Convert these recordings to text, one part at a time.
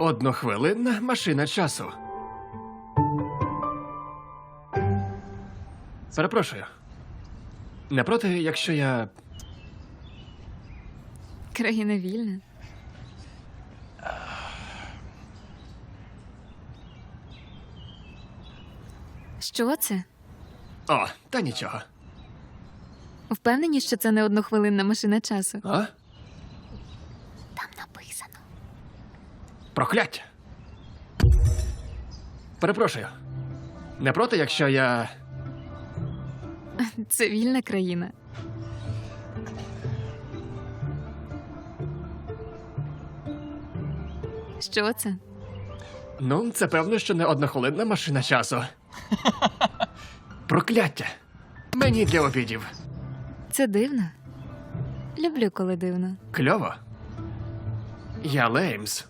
Однохвилинна машина часу. Перепрошую. Не проти, якщо я. Країна вільна. Що це? О, та нічого. Впевнені, що це не однохвилинна машина часу. А? Прокляття. Перепрошую. Не проти, якщо я. Це вільна країна. Що це? Ну, це певно, що не однохвилинна машина часу. Прокляття. Мені для обідів. Це дивно. Люблю, коли дивно. Кльово. Я Леймс.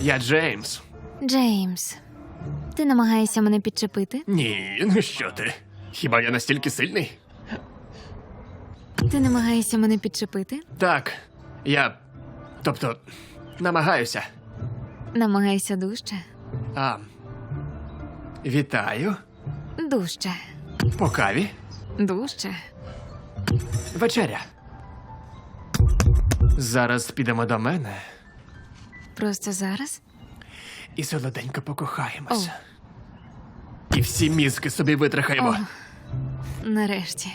Я Джеймс. Джеймс, ти намагаєшся мене підчепити? Ні, ну що ти? Хіба я настільки сильний? Ти намагаєшся мене підчепити? Так, я. Тобто, намагаюся. Намагаєшся дужче. А. Вітаю. Дужче. По каві. Дужче. Вечеря. Зараз підемо до мене Просто зараз? і солоденько покохаємося. І всі мізки собі витрахаємо. О. Нарешті.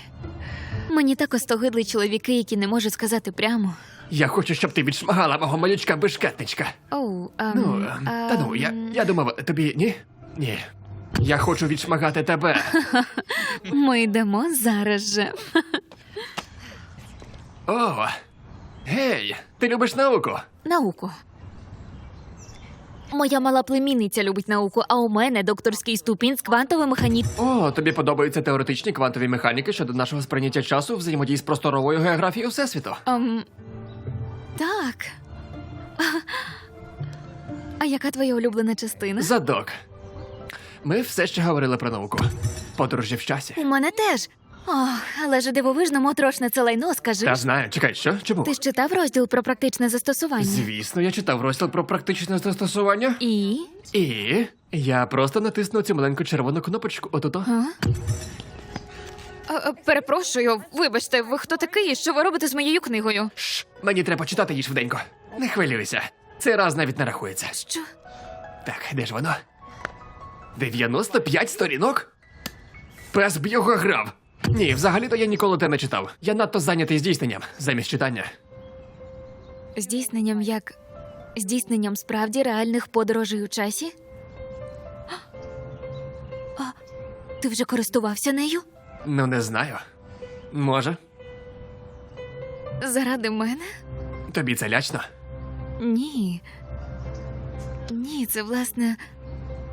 Мені так остогидли чоловіки, які не можуть сказати прямо. Я хочу, щоб ти відшмагала мого малючка бешкетничка. Оу, ем, Ну, ем, та ну, я, ем, я думав, тобі ні? Ні. Я хочу відшмагати тебе. Ми йдемо зараз же. О, гей, ти любиш науку? Науку. Моя мала племінниця любить науку, а у мене докторський ступінь з квантової механіки. О, тобі подобаються теоретичні квантові механіки щодо нашого сприйняття часу взаємодії з просторовою географією Всесвіту. Ем, так. А яка твоя улюблена частина? Задок. Ми все ще говорили про науку. Подорожі в часі. У мене теж. Ох, але ж дивовижно моторошне це лайно, скажи. Та знаю, чекай, що? Чому? Ти ж читав розділ про практичне застосування? Звісно, я читав розділ про практичне застосування. І. І я просто натиснув цю маленьку червону кнопочку отуто. А? А, перепрошую, вибачте, ви хто такий? Що ви робите з моєю книгою? Шш, мені треба читати її швиденько. Не хвилюйся. Цей раз навіть не рахується. Що? Так, де ж воно? 95 сторінок? Пес б його грав. Ні, взагалі-то я ніколи те не читав. Я надто зайнятий здійсненням замість читання. Здійсненням як. Здійсненням справді реальних подорожей у часі? А, ти вже користувався нею? Ну, не знаю. Може, Заради мене? тобі це лячно? Ні. Ні, це власне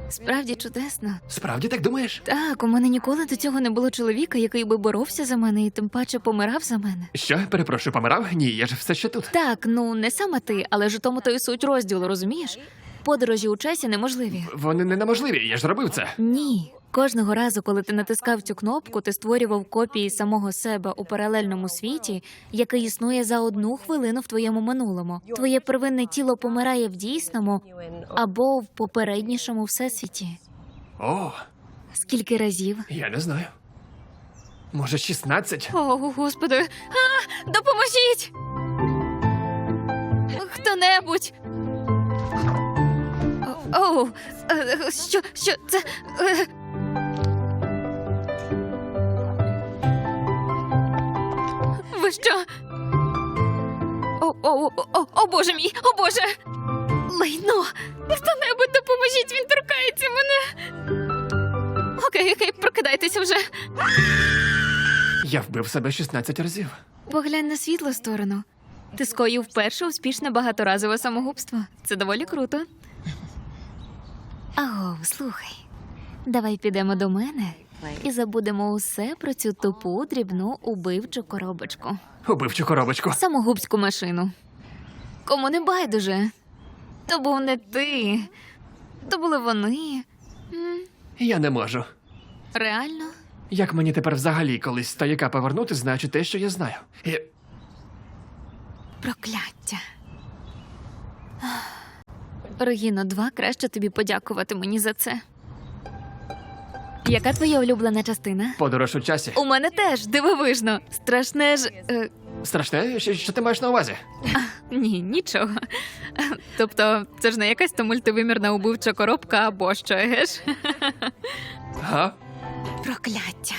справді чудесно. Справді так думаєш? Так, у мене ніколи до цього не було чоловіка, який би боровся за мене і тим паче помирав за мене. Що, перепрошую, помирав? Ні, я ж все ще тут. Так, ну не саме ти, але ж у тому то і суть розділу, розумієш? Подорожі у часі неможливі. Вони не неможливі, я ж робив це. Ні. Кожного разу, коли ти натискав цю кнопку, ти створював копії самого себе у паралельному світі, який існує за одну хвилину в твоєму минулому. Твоє первинне тіло помирає в дійсному або в попереднішому всесвіті. О, Скільки разів? я не знаю. Може, 16? О, господи, а, допоможіть! Хто-небудь. О, Оу, е, що, що це? Е. Ви що? О, о, о, о, боже мій, о боже! Лайно! Хто-небудь допоможіть, він торкається мене. Окей, окей, прокидайтеся вже. Я вбив себе 16 разів. Поглянь на світлу сторону. Ти скоїв перше успішне багаторазове самогубство. Це доволі круто. Аго, слухай. Давай підемо до мене і забудемо усе про цю тупу дрібну убивчу коробочку. Убивчу коробочку. Самогубську машину. Кому не байдуже. То був не ти. То були вони. М, Я не можу. Реально? Як мені тепер взагалі колись стояка повернути, знаючи те, що я знаю? І... Прокляття. Регіно, два краще тобі подякувати мені за це. Яка твоя улюблена частина? Подорож у часі. У мене теж дивовижно. Страшне ж. Е, Страшне, що, що ти маєш на увазі? ні, нічого. Тобто, це ж не якась то мультивимірна убивча коробка або що, геш? Га? Прокляття.